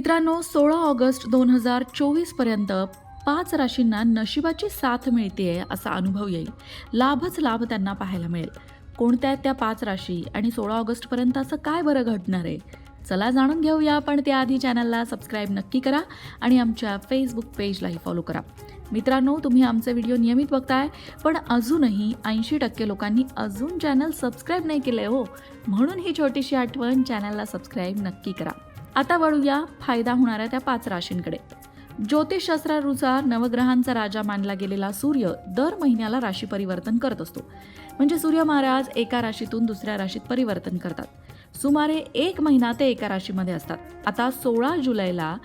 मित्रांनो सोळा ऑगस्ट दोन हजार चोवीसपर्यंत पाच राशींना नशिबाची साथ मिळते असा अनुभव येईल. लाभच लाभ त्यांना पाहायला मिळेल. कोणत्या आहेत त्या पाच राशी आणि सोळा ऑगस्टपर्यंत असं काय बरं घडणार आहे? चला जाणून घेऊया पण त्याआधी चॅनलला सबस्क्राईब नक्की करा आणि आमच्या फेसबुक पेजलाही फॉलो करा. मित्रांनो तुम्ही आमचे व्हिडिओ नियमित बघताय पण अजूनही ऐंशी टक्के लोकांनी अजून चॅनल सबस्क्राईब नाही केलं हो. म्हणून ही छोटीशी आठवण चॅनलला सबस्क्राईब नक्की करा. आता वळूया फायदा होणाऱ्या त्या पाच राशींकडे. ज्योतिषशास्त्रानुसार नवग्रहांचा राजा मानला गेलेला सूर्य दर महिन्याला राशी परिवर्तन करत असतो. म्हणजे सूर्य महाराज एका राशीतून दुसऱ्या राशीत परिवर्तन करतात. सुमारे एक महिना ते एका राशीमध्ये असतात. आता सोळा जुलैला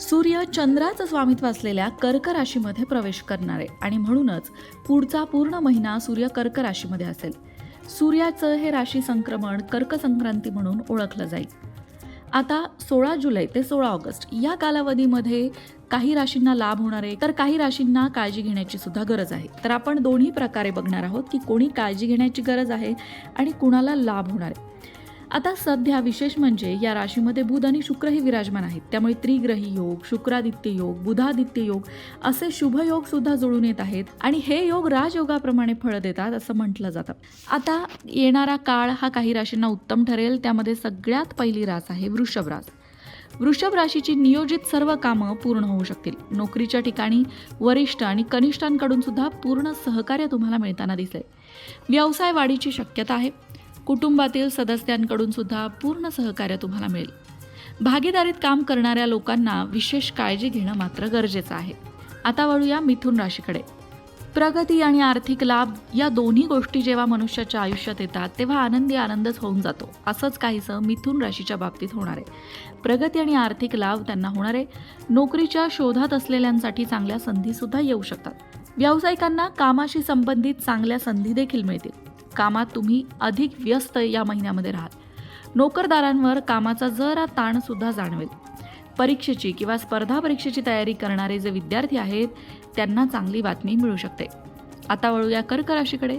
सूर्य चंद्राचं स्वामित्व असलेल्या कर्क राशीमध्ये प्रवेश करणार आहे आणि म्हणूनच पुढचा पूर्ण महिना सूर्य कर्क राशीमध्ये असेल. सूर्याचं हे राशी संक्रमण कर्क संक्रांती म्हणून ओळखलं जाईल. आता सोळा जुलै ते सोळा ऑगस्ट या कालावधीमध्ये काही राशींना लाभ होणार आहे तर काही राशींना काळजी घेण्याची सुद्धा गरज आहे. तर आपण दोन्ही प्रकारे बघणार आहोत की कोणी काळजी घेण्याची गरज आहे आणि कुणाला लाभ होणार आहे. आता सध्या विशेष म्हणजे या राशीमध्ये बुध आणि शुक्रही विराजमान आहेत. त्यामुळे त्रिग्रही योग शुक्रादित्य योग बुधादित्य योग असे शुभ योग सुद्धा जुळून येत आहेत आणि हे योग राजयोगाप्रमाणे फळं देतात असं म्हटलं जातं. आता येणारा काळ हा काही राशींना उत्तम ठरेल. त्यामध्ये सगळ्यात पहिली रास आहे वृषभ रास. वृषभ राशीची नियोजित सर्व कामं पूर्ण होऊ शकतील. नोकरीच्या ठिकाणी वरिष्ठ आणि कनिष्ठांकडून सुद्धा पूर्ण सहकार्य तुम्हाला मिळताना दिसेल. व्यवसाय वाढीची शक्यता आहे. कुटुंबातील सदस्यांकडून सुद्धा पूर्ण सहकार्य तुम्हाला मिळेल. भागीदारीत काम करणाऱ्या लोकांना विशेष काळजी घेणं मात्र गरजेचं आहे. आता वळूया मिथुन राशीकडे. प्रगती आणि आर्थिक लाभ या दोन्ही गोष्टी जेव्हा मनुष्याच्या आयुष्यात येतात तेव्हा आनंदी आनंदच होऊन जातो. असंच काहीसं मिथुन राशीच्या बाबतीत होणार आहे. प्रगती आणि आर्थिक लाभ त्यांना होणार आहे. नोकरीच्या शोधात असलेल्यांसाठी चांगल्या संधीसुद्धा येऊ शकतात. व्यावसायिकांना कामाशी संबंधित चांगल्या संधी देखील मिळतील. कामात तुम्ही अधिक व्यस्त या महिन्यामध्ये राहाल. नोकरदारांवर कामाचा जरा ताणसुद्धा जाणवेल. परीक्षेची किंवा स्पर्धा परीक्षेची तयारी करणारे जे विद्यार्थी आहेत त्यांना चांगली बातमी मिळू शकते. आता वळूया कर्क राशीकडे.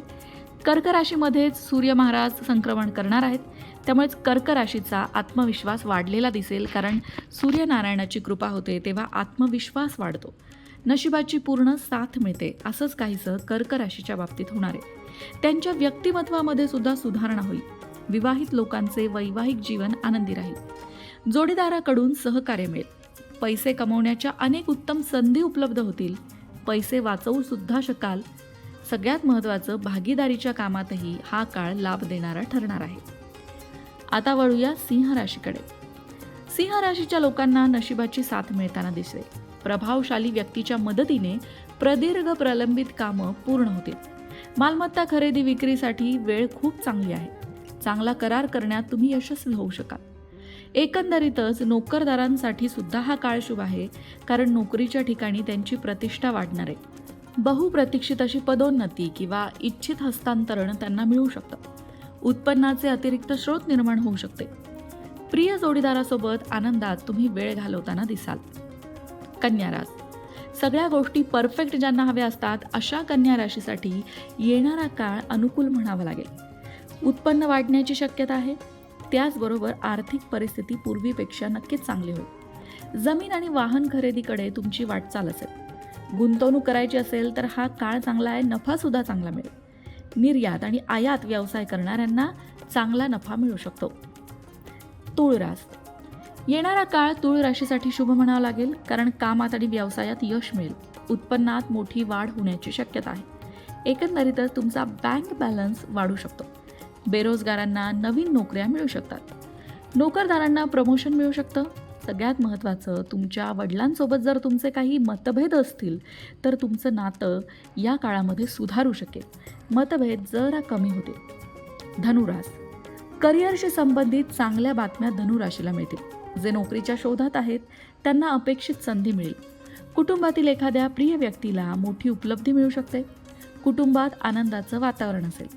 कर्क राशीमध्येच सूर्य महाराज संक्रमण करणार आहेत. त्यामुळेच कर्क राशीचा आत्मविश्वास वाढलेला दिसेल कारण सूर्यनारायणाची कृपा होते तेव्हा आत्मविश्वास वाढतो. नशिबाची पूर्ण साथ मिळते. असंच काहीसं कर्क राशीच्या बाबतीत होणार आहे. त्यांच्या व्यक्तिमत्वामध्ये सुद्धा सुधारणा होईल. विवाहित लोकांचे वैवाहिक जीवन आनंदी राहील. जोडीदाराकडून सहकार्य मिळेल. पैसे कमवण्याच्या अनेक उत्तम संधी उपलब्ध होतील. पैसे वाचवू सुद्धा शकाल. सगळ्यात महत्त्वाचं भागीदारीच्या कामातही हा काळ लाभ देणारा ठरणार आहे. आता वळूया सिंह राशीकडे. सिंह राशीच्या लोकांना नशिबाची साथ मिळताना दिसते. प्रभावशाली व्यक्तीच्या मदतीने प्रदीर्घ प्रलंबित कामं पूर्ण होतील. मालमत्ता खरेदी विक्रीसाठी वेळ खूप चांगली आहे. चांगला करार करण्यात तुम्ही यशस्वी होऊ शकाल. एकंदरीतच नोकरदारांसाठी सुद्धा हा काळ शुभ आहे कारण नोकरीच्या ठिकाणी त्यांची प्रतिष्ठा वाढणार. आहे बहुप्रतीक्षित अशी पदोन्नती किंवा इच्छित हस्तांतरण त्यांना मिळू शकतं. उत्पन्नाचे अतिरिक्त स्रोत निर्माण होऊ शकते. प्रिय जोडीदारासोबत आनंदात तुम्ही वेळ घालवताना दिसाल. कन्या रास सगळ्या गोष्टी परफेक्ट ज्यांना हव्या असतात अशा कन्या राशीसाठी येणारा काळ अनुकूल म्हणावा लागेल. उत्पन्न वाढण्याची शक्यता आहे. त्याचबरोबर आर्थिक परिस्थिती पूर्वीपेक्षा नक्कीच चांगली होईल. जमीन आणि वाहन खरेदीकडे तुमची वाटचाल असेल. गुंतवणूक करायची असेल तर हा काळ चांगला आहे नफासुद्धा चांगला मिळेल. निर्यात आणि आयात व्यवसाय करणाऱ्यांना चांगला नफा मिळू शकतो. तुळरास येणारा काळ तुळ राशीसाठी शुभ म्हणावा लागेल कारण कामात आणि व्यवसायात यश मिळेल. उत्पन्नात मोठी वाढ होण्याची शक्यता आहे. एकंदरीतच तुमचा बँक बॅलन्स वाढू शकतो. बेरोजगारांना नवीन नोकऱ्या मिळू शकतात. नोकरदारांना प्रमोशन मिळू शकतं. सगळ्यात महत्त्वाचं तुमच्या वडिलांसोबत जर तुमचे काही मतभेद असतील तर तुमचं नातं या काळामध्ये सुधारू शकेल. मतभेद जरा कमी होतील. धनुरास. करिअरशी संबंधित चांगल्या बातम्या धनुराशीला मिळतील. जे नोकरीच्या शोधात आहेत त्यांना अपेक्षित संधी मिळेल. कुटुंबातील एखाद्या प्रिय व्यक्तीला मोठी उपलब्धी मिळू शकते. कुटुंबात आनंदाचं वातावरण असेल.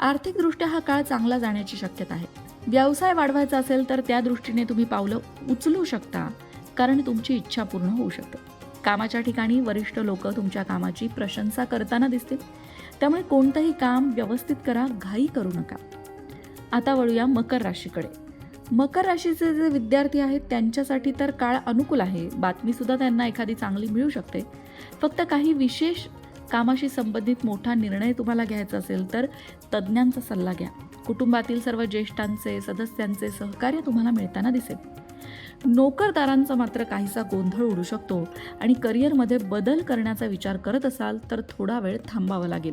आर्थिकदृष्ट्या हा काळ चांगला जाण्याची शक्यता आहे. व्यवसाय वाढवायचा असेल तर त्या दृष्टीने तुम्ही पावलं उचलू शकता कारण तुमची इच्छा पूर्ण होऊ शकते. कामाच्या ठिकाणी वरिष्ठ लोक तुमच्या कामाची प्रशंसा करताना दिसतील. त्यामुळे कोणतंही काम व्यवस्थित करा घाई करू नका. आता वळूया मकर राशीकडे. मकर राशीचे जे विद्यार्थी आहेत त्यांच्यासाठी तर काळ अनुकूल आहे. बातमीसुद्धा त्यांना एखादी चांगली मिळू शकते. फक्त काही विशेष कामाशी संबंधित मोठा निर्णय तुम्हाला घ्यायचा असेल तर तज्ज्ञांचा सल्ला घ्या. कुटुंबातील सर्व ज्येष्ठांचे सदस्यांचे सहकार्य तुम्हाला मिळताना दिसेल. नोकरदारांचा मात्र काहीसा गोंधळ उडू शकतो आणि करिअरमध्ये बदल करण्याचा विचार करत असाल तर थोडा वेळ थांबावा लागेल.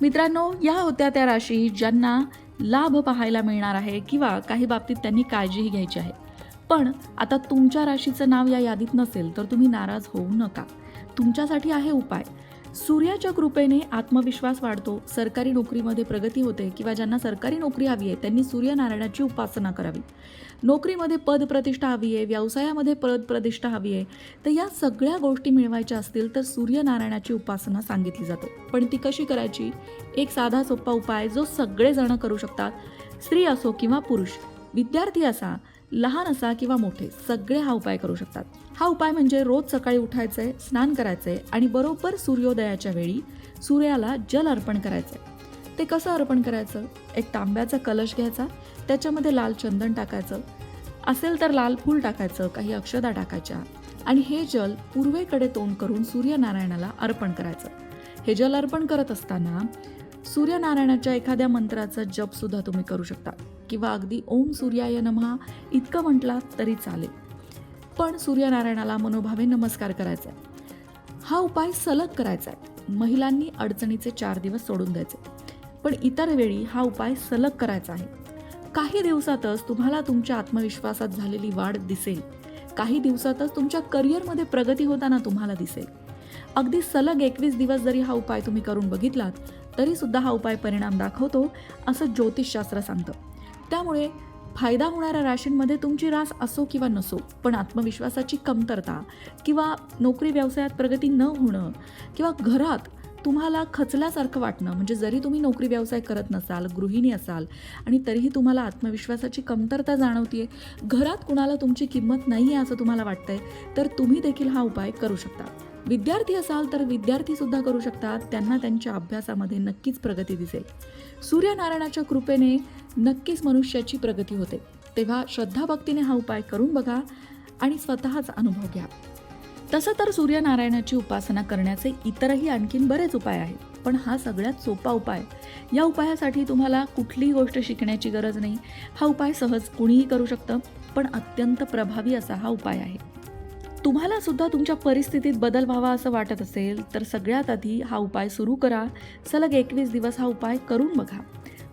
मित्रांनो या होत्या त्या राशी ज्यांना लाभ पाहायला मिळणार आहे किंवा काही बाबतीत त्यांनी काळजीही घ्यायची आहे. पण आता तुमच्या राशीचं नाव या यादीत नसेल तर तुम्ही नाराज होऊ नका. तुमच्यासाठी आहे उपाय. सूर्याच्या कृपेने आत्मविश्वास वाढतो. सरकारी नोकरीमध्ये प्रगती होते किंवा ज्यांना सरकारी नोकरी हवी आहे त्यांनी सूर्यनारायणाची उपासना करावी. नोकरीमध्ये पद प्रतिष्ठा हवी आहे व्यवसायामध्ये पद प्रतिष्ठा हवी आहे. तर या सगळ्या गोष्टी मिळवायच्या असतील तर सूर्यनारायणाची उपासना सांगितली जाते. पण ती कशी करायची? एक साधा सोपा उपाय जो सगळेजण करू शकतात. स्त्री असो किंवा पुरुष. विद्यार्थी असा लहान असा किंवा मोठे सगळे हा उपाय करू शकतात. हा उपाय म्हणजे रोज सकाळी उठायचंय स्नान करायचंय आणि बरोबर सूर्योदयाच्या वेळी सूर्याला जल अर्पण करायचंय. ते कसं अर्पण करायचं? एक तांब्याचा कलश घ्यायचा त्याच्यामध्ये लाल चंदन टाकायचं. असेल तर लाल फूल टाकायचं काही अक्षदा टाकायच्या आणि हे जल पूर्वेकडे तोंड करून सूर्यनारायणाला अर्पण करायचं. हे जल अर्पण करत असताना सूर्यनारायणाच्या एखाद्या मंत्राचा जप सुद्धा तुम्ही करू शकता. किंवा अगदी ओम सूर्याय नमहा इतकं म्हटलात तरी चालेल. पण सूर्यनारायणाला मनोभावे नमस्कार करायचा आहे हा उपाय सलग करायचा आहे महिलांनी अडचणीचे चार दिवस सोडून द्यायचे. पण इतर वेळी हा उपाय सलग करायचा आहे. काही दिवसातच तुम्हाला तुमच्या आत्मविश्वासात झालेली वाढ दिसेल. काही दिवसातच तुमच्या करिअरमध्ये प्रगती होताना तुम्हाला दिसेल. अगदी सलग एकवीस दिवस जरी हा उपाय तुम्ही करून बघितलात तरी सुद्धा हा उपाय परिणाम दाखवतो असं ज्योतिषशास्त्र सांगतं. त्यामुळे फायदा होणाऱ्या राशींमध्ये तुमची रास असो किंवा नसो पण आत्मविश्वासाची कमतरता किंवा नोकरी व्यवसायात प्रगती न होणं किंवा घरात तुम्हाला खचल्यासारखं वाटणं म्हणजे जरी तुम्ही नोकरी व्यवसाय करत नसाल गृहिणी असाल आणि तरीही तुम्हाला आत्मविश्वासाची कमतरता जाणवतीये घरात कुणाला तुमची किंमत नाही आहे असं तुम्हाला वाटतंय तर तुम्ही देखील हा उपाय करू शकता. विद्यार्थी असाल तर विद्यार्थी सुद्धा करू शकतात त्यांना त्यांच्या अभ्यासामध्ये नक्कीच प्रगती दिसेल. सूर्यनारायणाच्या कृपेने नक्कीच मनुष्याची प्रगती होते. तेव्हा श्रद्धाभक्तीने हा उपाय करून बघा आणि स्वतःच अनुभव घ्या. तसं तर सूर्यनारायणाची उपासना करण्याचे इतरही आणखीन बरेच उपाय आहेत. पण हा सगळ्यात सोपा उपाय. या उपायासाठी तुम्हाला कुठलीही गोष्ट शिकण्याची गरज नाही. हा उपाय सहज कुणीही करू शकतं पण अत्यंत प्रभावी असा हा उपाय आहे. तुम्हाला सुद्धा तुमच्या परिस्थितीत बदल व्हावा असं वाटत असेल तर सगळ्यात आधी हा उपाय सुरू करा. सलग एकवीस दिवस हा उपाय करून बघा.